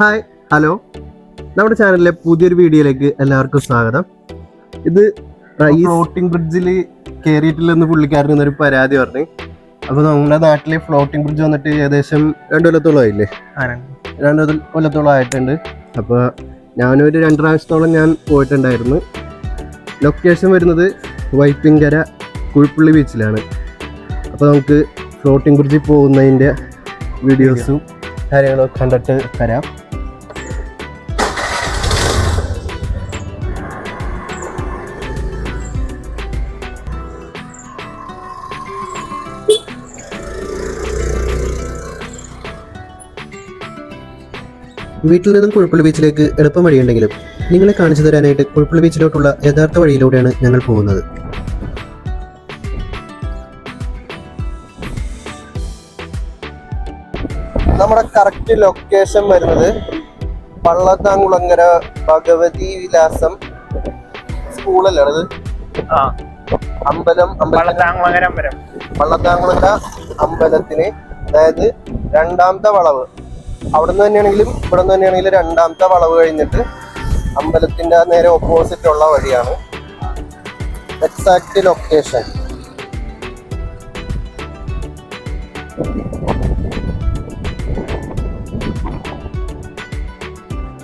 Hi hello. നമ്മുടെ ചാനലിലെ പുതിയൊരു വീഡിയോയിലേക്ക് എല്ലാവർക്കും സ്വാഗതം. ഇത് ഫ്ലോട്ടിംഗ് ബ്രിഡ്ജിൽ കയറിയിട്ടില്ലെന്ന് പുള്ളിക്കാരൻ എന്നൊരു പരാതി പറഞ്ഞു. അപ്പോൾ നമ്മുടെ നാട്ടിലെ ഫ്ലോട്ടിംഗ് ബ്രിഡ്ജ് വന്നിട്ട് ഏകദേശം രണ്ട് കൊല്ലത്തോളം ആയില്ലേ? രണ്ട് കൊല്ല- കൊല്ലത്തോളം ആയിട്ടുണ്ട്. അപ്പോൾ ഞാനൊരു രണ്ട് പ്രാവശ്യത്തോളം ഞാൻ പോയിട്ടുണ്ടായിരുന്നു. ലൊക്കേഷൻ വരുന്നത് വൈപ്പിങ്കര കുഴിപ്പുള്ളി ബീച്ചിലാണ് അപ്പോൾ നമുക്ക് ഫ്ലോട്ടിംഗ് ബ്രിഡ്ജിൽ പോകുന്നതിന്റെ വീഡിയോസും കാര്യങ്ങളൊക്കെ കണ്ടിട്ട് തരാം വീട്ടിൽ നിന്നും കുഴപ്പുള്ള ബീച്ചിലേക്ക് എളുപ്പം വഴിയുണ്ടെങ്കിലും നിങ്ങളെ കാണിച്ചു തരാനായിട്ട് കുഴപ്പുള്ള ബീച്ചിലോട്ടുള്ള യഥാർത്ഥ വഴിയിലൂടെയാണ് ഞങ്ങൾ പോകുന്നത്. നമ്മുടെ കറക്റ്റ് ലൊക്കേഷൻ വരുന്നത് പള്ളത്താങ്കുളങ്ങര ഭഗവതി വിലാസം സ്കൂളല്ലേ അത് ആ. അമ്പലം. പള്ളത്താങ്കുളങ്ങര അമ്പലത്തിന് അതായത് രണ്ടാമത്തെ വളവ്. അവിടെ നിന്ന് തന്നെയാണെങ്കിലും ഇവിടെ നിന്ന് തന്നെയാണെങ്കിലും രണ്ടാമത്തെ വളവ് കഴിഞ്ഞിട്ട് അമ്പലത്തിന്റെ നേരെ ഓപ്പോസിറ്റ് ഉള്ള വഴിയാണ് എക്സാക്ട് ലൊക്കേഷൻ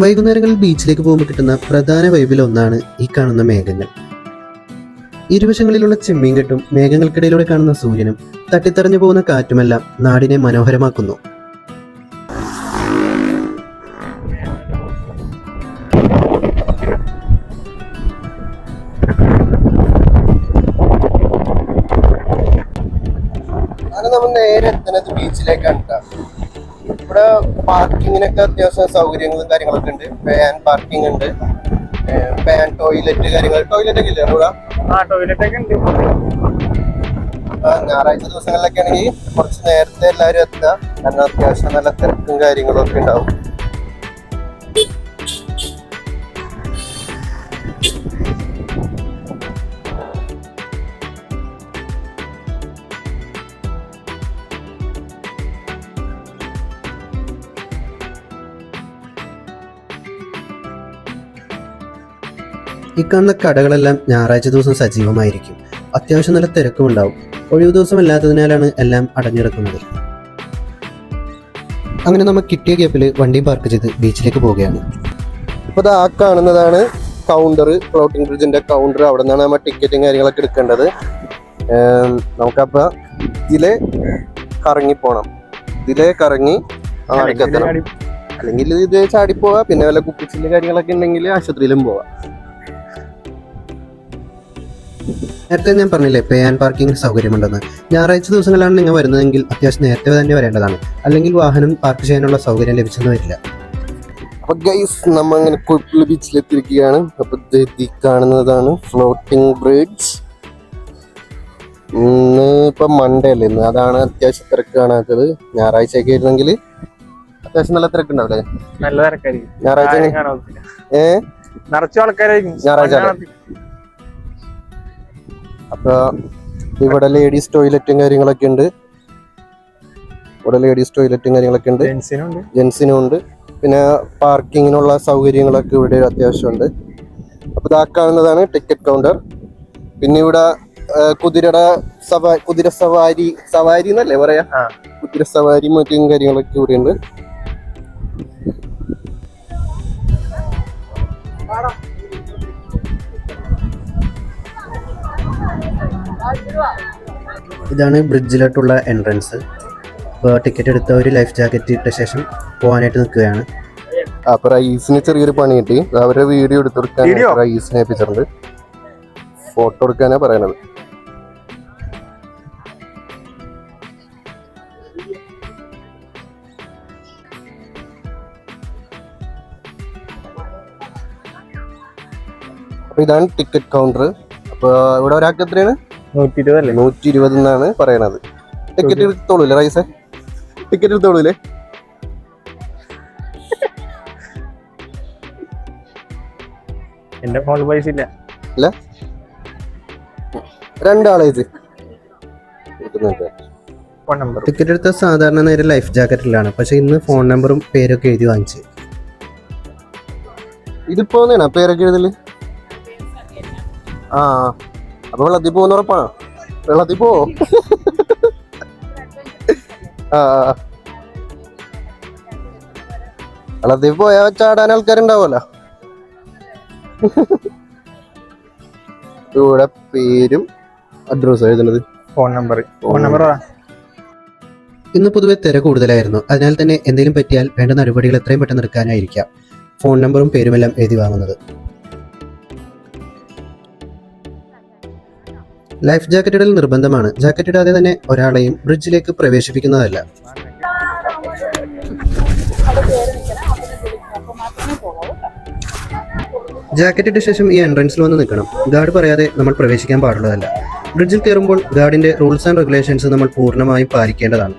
വൈകുന്നേരങ്ങളിൽ ബീച്ചിലേക്ക് പോകുമ്പോൾ കിട്ടുന്ന പ്രധാന വൈബിൽ ഒന്നാണ് ഈ കാണുന്ന മേഘങ്ങൾ. ഇരുവശങ്ങളിലുള്ള ചെമ്മീൻ കെട്ടും മേഘങ്ങൾക്കിടയിലൂടെ കാണുന്ന സൂര്യനും തട്ടിത്തറഞ്ഞു പോകുന്ന കാറ്റുമെല്ലാം നാടിനെ മനോഹരമാക്കുന്നു. നമ്മൾ നേരെ എത്തുന്നത് ബീച്ചിലേക്കാണ്. ഇവിടെ പാർക്കിങ്ങിനൊക്കെ അത്യാവശ്യം സൗകര്യങ്ങളും കാര്യങ്ങളൊക്കെ ഉണ്ട്. ഫാൻ പാർക്കിംഗ് ഉണ്ട്. ഫാൻ ടോയ്ലറ്റ് കാര്യങ്ങൾ ടോയ്ലറ്റ് ഒക്കെ ഇല്ലേ ടോയ്ലറ്റ് ഒക്കെ ഉണ്ട്. ഞായറാഴ്ച ദിവസങ്ങളിലൊക്കെ ആണെങ്കിൽ കുറച്ച് നേരത്തെ എല്ലാവരും എത്തുക. കാരണം അത്യാവശ്യം നല്ല തിരക്കും കാര്യങ്ങളും ഒക്കെ ഉണ്ടാവും. ഈ കാണുന്ന കടകളെല്ലാം ഞായറാഴ്ച ദിവസം സജീവമായിരിക്കും. അത്യാവശ്യം നല്ല തിരക്കും ഉണ്ടാവും ഒഴിവ് ദിവസം അല്ലാത്തതിനാലാണ് എല്ലാം അടഞ്ഞിടക്കുന്നത്. അങ്ങനെ നമ്മൾ കിട്ടിയ ഗ്യാപ്പിൽ വണ്ടി പാർക്ക് ചെയ്ത് ബീച്ചിലേക്ക് പോവുകയാണ്. ഇപ്പൊ ആ കാണുന്നതാണ് കൗണ്ടർ ഫ്ലോട്ടിംഗ് ബ്രിഡ്ജിന്റെ കൗണ്ടർ അവിടെ നിന്നാണ് നമ്മൾ ടിക്കറ്റും കാര്യങ്ങളൊക്കെ എടുക്കേണ്ടത്. ഏം, നമുക്കപ്പോ ഇതിലെ കറങ്ങി പോണം. ഇതിലെ കറങ്ങി അല്ലെങ്കിൽ ഇത് ചാടി പോവാ. പിന്നെ വല്ല കുപ്പിച്ചിൽ കാര്യങ്ങളൊക്കെ ഉണ്ടെങ്കിൽ ആശുപത്രിയിലും പോവാം. നേരത്തെ ഞാൻ പറഞ്ഞില്ലേ പേ ആൻഡ് പാർക്കിംഗ് സൗകര്യമുണ്ടെന്ന്. ഞായറാഴ്ച ദിവസങ്ങളിലാണ് നിങ്ങൾ വരുന്നതെങ്കിൽ അത്യാവശ്യം നേരത്തെ തന്നെ വരേണ്ടതാണ്. അല്ലെങ്കിൽ വാഹനം പാർക്ക് ചെയ്യാനുള്ള സൗകര്യം ലഭിച്ചെന്ന് വരില്ല. അപ്പൊ ഗൈസ് നമ്മൾ അങ്ങനെ കുഴപ്പുള്ള ബീച്ചിൽ എത്തിയിരിക്കുകയാണ് അപ്പൊ ഈ കാണുന്നതാണ് ഫ്ലോട്ടിംഗ് ബ്രിഡ്ജ് ഇന്ന് ഇപ്പൊ മൺഡേ അല്ലേ? ഇന്ന് അതാണ് അത്യാവശ്യം തിരക്ക് കാണാത്തത്. ഞായറാഴ്ച ഒക്കെ ആയിരുന്നെങ്കിൽ അത്യാവശ്യം നല്ല തിരക്കുണ്ടാവില്ലേ? നല്ല തിരക്കായിരിക്കും. ഞായറാഴ്ച ഏഹ് നിറച്ചു ആൾക്കാരായിരിക്കും. ഞായറാഴ്ച അല്ലേ? കാണത്തില്ല. അപ്പൊ ഇവിടെ ലേഡീസ് ടോയ്ലറ്റും കാര്യങ്ങളൊക്കെ ഉണ്ട്. ഇവിടെ ലേഡീസ് ടോയ്ലറ്റും കാര്യങ്ങളൊക്കെ ഉണ്ട്. ജെൻസിനും ഉണ്ട്. ജെൻസിനും ഉണ്ട്. പിന്നെ പാർക്കിങ്ങിനുള്ള സൗകര്യങ്ങളൊക്കെ ഇവിടെ അത്യാവശ്യമുണ്ട് അപ്പൊ ഇതാ കാണുന്നതാണ് ടിക്കറ്റ് കൗണ്ടർ പിന്നെ ഇവിടെ കുതിരയുടെ സവാ കുതിര സവാരി സവാരി എന്നല്ലേ പറയാ. കുതിര സവാരി മറ്റും കാര്യങ്ങളൊക്കെ ഇവിടെ ഉണ്ട്. ഇതാണ് ബ്രിഡ്ജിലോട്ടുള്ള എൻട്രൻസ് ഇപ്പോൾ ടിക്കറ്റ് എടുത്ത ഒരു ലൈഫ് ജാക്കറ്റ് ഇട്ട ശേഷം പോകാനായിട്ട് നിൽക്കുകയാണ്. അപ്പോൾ റൈസിന് ചെറിയൊരു പണി കിട്ടി. അവരെ വീഡിയോ എടുത്തെടുക്കാൻ? റൈസിനെ ഏൽപ്പിച്ചിട്ടുണ്ട്. ഫോട്ടോ എടുക്കാനാ പറയണത്. അപ്പൊ ഇതാണ് ടിക്കറ്റ് കൗണ്ടർ അപ്പോൾ ഇവിടെ ഒരാൾക്ക് എത്രയാണ്? നൂറ്റി ഇരുപതല്ലേ നൂറ്റി ഇരുപത് എന്നാണ് പറയണത് ടിക്കറ്റ് എടുത്തോളൂല്ലേ റൈസെ ടിക്കറ്റ് എടുത്തോളൂല്ലേ എന്റെ ഫോണിൽ പൈസ ഇല്ല. ഇല്ല? രണ്ടാളെ ഇത്. ഫോൺ ടിക്കറ്റ് എടുത്ത സാധാരണ നേരെ ലൈഫ് ജാക്കറ്റിലാണ് പക്ഷെ ഇന്ന് ഫോൺ നമ്പറും പേരൊക്കെ എഴുതി വാങ്ങിച്ചു. ഇതിപ്പോ പേരൊക്കെ എഴുതൽ? ആ. അപ്പൊ വെള്ളത്തിൽ പോകുന്ന ഉറപ്പാണോ? വെള്ളത്തിൽ പോവോ? ആ. വെള്ളത്തിൽ പോയാ ചാടാൻ ആൾക്കാരുണ്ടാവുമല്ലോ. ഇവിടെ പേരും അഡ്രസ്സും എഴുതുന്നത്. ഫോൺ നമ്പർ ഫോൺ നമ്പർ ഇന്ന് പൊതുവെ തിര കൂടുതലായിരുന്നു. അതിനാൽ തന്നെ എന്തെങ്കിലും പറ്റിയാൽ വേണ്ട നടപടികൾ എത്രയും പെട്ടെന്ന് എടുക്കാനായിരിക്കാം. ഫോൺ നമ്പറും പേരുമെല്ലാം എഴുതി വാങ്ങുന്നത്. ലൈഫ് ജാക്കറ്റുകൾ നിർബന്ധമാണ്. ജാക്കറ്റ് ഇടാതെ തന്നെ ഒരാളെയും ബ്രിഡ്ജിലേക്ക് പ്രവേശിപ്പിക്കുന്നതല്ല. ജാക്കറ്റ് ഇട്ട ശേഷം ഈ എൻട്രൻസിൽ വന്ന് നിൽക്കണം. ഗാർഡ് പറയാതെ നമ്മൾ പ്രവേശിക്കാൻ പാടുള്ളതല്ല. ബ്രിഡ്ജിൽ കയറുമ്പോൾ ഗാർഡിന്റെ റൂൾസ് ആൻഡ് റെഗുലേഷൻസ് നമ്മൾ പൂർണമായും പാലിക്കേണ്ടതാണ്.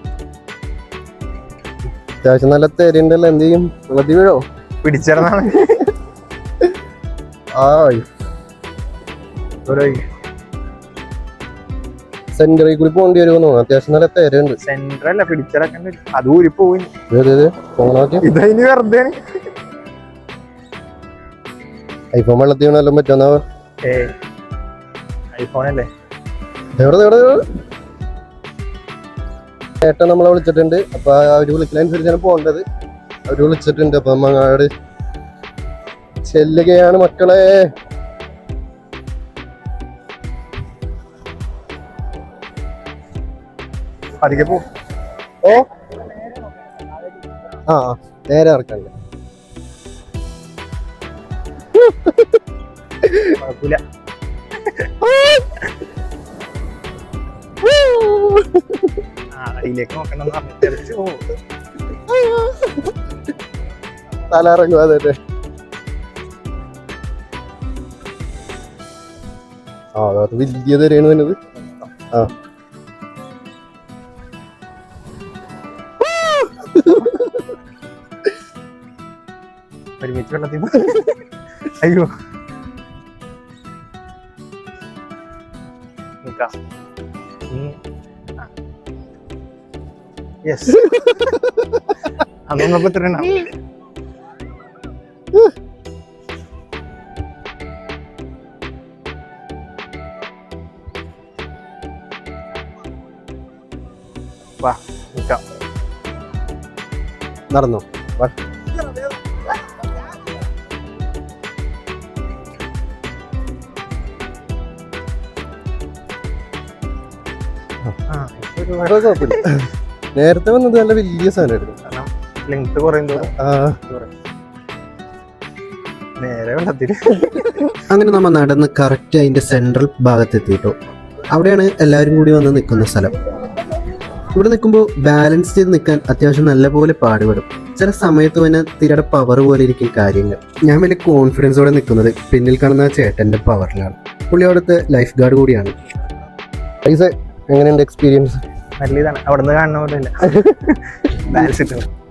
അത്യാവശ്യം നല്ല തെരുണ്ടല്ലോ എന്ത് ചെയ്യും വെള്ളത്തിൽ വീഴോ? പിടിച്ചിടന്നാണ് ആ സെന്ററിൽ കൂടി പോകേണ്ടി വരുമെന്ന് തോന്നുന്നു. അത്യാവശ്യം നല്ല തേരുണ്ട് സെന്റർ അല്ല പിടിച്ചിറക്കണ്ട അത് ഊരി പോയി ഇതതിന് വെറുതെ ഐഫോൺ വെള്ളത്തിൽ വീണെല്ലാം പറ്റുന്ന എവിടെ ഏട്ടൻ നമ്മളെ വിളിച്ചിട്ടുണ്ട്. അപ്പൊ അവർ വിളിക്കുന്നതനുസരിച്ചാണ് പോകേണ്ടത്. അവർ വിളിച്ചിട്ടുണ്ട്. അപ്പൊ നമ്മ ചെല്ലുകയാണ് മക്കളെ. പതുക്കെ പോ. ഓ ആ നേരെ ഇറക്കണ്ട. കുഴപ്പമില്ല. ഇറങ്ങും അതെ ആ അത് വലിയ തരയാണ് വരുന്നത് ആ. ഒരുമിച്ച് വെള്ളത്തിൽ. അയ്യോ യെസ് വാ നിക്കാം നടന്നോ കുഴപ്പമില്ല. നേരത്തെ വന്നത് നല്ല വലിയ സാധനമായിരുന്നു. കാരണം ലെങ്ത് നേരെ വെള്ളത്തിൽ അങ്ങനെ നമ്മ നടന്ന് കറക്റ്റ് അതിന്റെ സെൻട്രൽ ഭാഗത്തെത്തിയിട്ടു. അവിടെയാണ് എല്ലാവരും കൂടി വന്ന് നിൽക്കുന്ന സ്ഥലം. ഇവിടെ നിൽക്കുമ്പോൾ ബാലൻസ് ചെയ്ത് നിൽക്കാൻ അത്യാവശ്യം നല്ലപോലെ പാടുപെടും. ചില സമയത്ത് തന്നെ തിരയുടെ പവർ പോലെ ഇരിക്കും കാര്യങ്ങൾ. ഞാൻ വലിയ കോൺഫിഡൻസോടെ നിൽക്കുന്നത് പിന്നിൽ കാണുന്ന ചേട്ടന്റെ ചേട്ടന്റെ പവറിലാണ് പുള്ളി അവിടുത്തെ ലൈഫ് ഗാർഡ് കൂടിയാണ്. പൈസ എങ്ങനെയുണ്ട് എക്സ്പീരിയൻസ് നല്ല ഇതാണ്. അവിടെ നിന്ന് കാണുന്ന പോലെ അല്ല. ബാലൻസ് ആണ്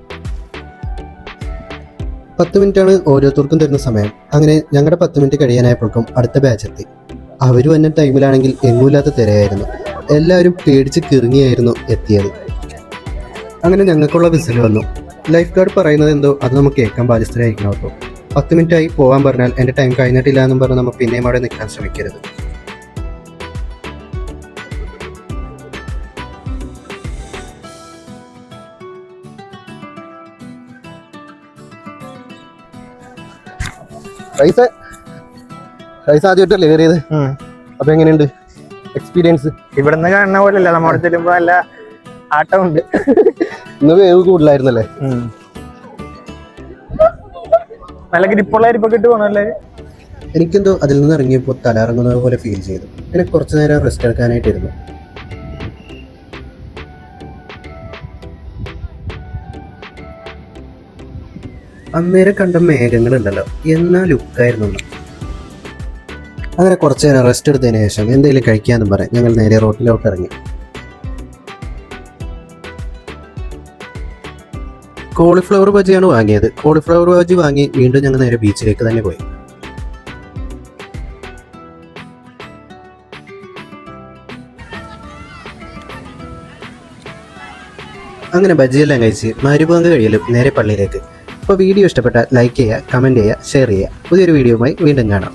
പത്ത് മിനിറ്റാണ് ഓരോരുത്തർക്കും തരുന്ന സമയം. അങ്ങനെ ഞങ്ങളുടെ പത്ത് മിനിറ്റ് കഴിയാനായപ്പോഴേക്കും അടുത്ത ബാച്ച് എത്തി. അവർ വന്ന ടൈമിലാണെങ്കിൽ എങ്ങുമില്ലാത്ത തിരയായിരുന്നു. എല്ലാവരും പേടിച്ച് കിറങ്ങിയായിരുന്നു എത്തിയത്. അങ്ങനെ ഞങ്ങൾക്കുള്ള വിസിൽ വന്നു. ലൈഫ് ഗാർഡ് പറയുന്നത് എന്തോ അത് നമുക്ക് കേൾക്കാൻ ബാധ്യസ്ഥരായിരിക്കണം കേട്ടോ. പത്ത് മിനിറ്റായി പോകാൻ പറഞ്ഞാൽ എന്റെ ടൈം കഴിഞ്ഞിട്ടില്ല എന്നും പറഞ്ഞ് നമ്മൾ പിന്നെയും അവിടെ നിൽക്കാൻ ശ്രമിക്കരുത്. പൈസ പൈസ ആദ്യമായിട്ടല്ലേ കയറിയത് അപ്പൊ എങ്ങനെയുണ്ട്? എക്സ്പീരിയൻസ് ഇവിടെ നിന്ന് കാണുന്ന പോലെ അല്ല നമ്മുടെ ചെല്ലുമ്പോ നല്ല ആട്ടമുണ്ട്. ഇന്ന് വേവ് കൂടുതലായിരുന്നല്ലേ? നല്ല ഗ്രിപ്പുള്ള അരിപ്പൊക്കെ ഇട്ട് പോണല്ലേ എനിക്കെന്തോ അതിൽ നിന്ന് ഇറങ്ങിയപ്പോൾ തലറങ്ങുന്നത് പോലെ ഫീൽ ചെയ്തു. എനിക്ക് കുറച്ചു നേരം റെസ്റ്റ് എടുക്കാനായിട്ടിരുന്നു. അന്നേരം കണ്ട മേഘങ്ങൾ ഉണ്ടല്ലോ എന്നാ ലുക്കായിരുന്നു. അങ്ങനെ കുറച്ചു നേരം റെസ്റ്റ് എടുത്തതിന് ശേഷം എന്തെങ്കിലും കഴിക്കാമെന്നും പറയാം ഞങ്ങൾ നേരെ റോട്ടിലോട്ട് ഇറങ്ങി. കോളിഫ്ലവർ ബജിയാണ് വാങ്ങിയത്. കോളിഫ്ലവർ ബജി വാങ്ങി വീണ്ടും ഞങ്ങൾ നേരെ ബീച്ചിലേക്ക് തന്നെ പോയി. അങ്ങനെ ബജിയെല്ലാം കഴിച്ച് മരുപങ്ക് കഴിയലും നേരെ പള്ളിയിലേക്ക്. അപ്പോൾ വീഡിയോ ഇഷ്ടപ്പെട്ടാൽ ലൈക്ക് ചെയ്യുക കമന്റ് ചെയ്യുക ഷെയർ ചെയ്യുക. പുതിയൊരു വീഡിയോയുമായി വീണ്ടും കാണാം.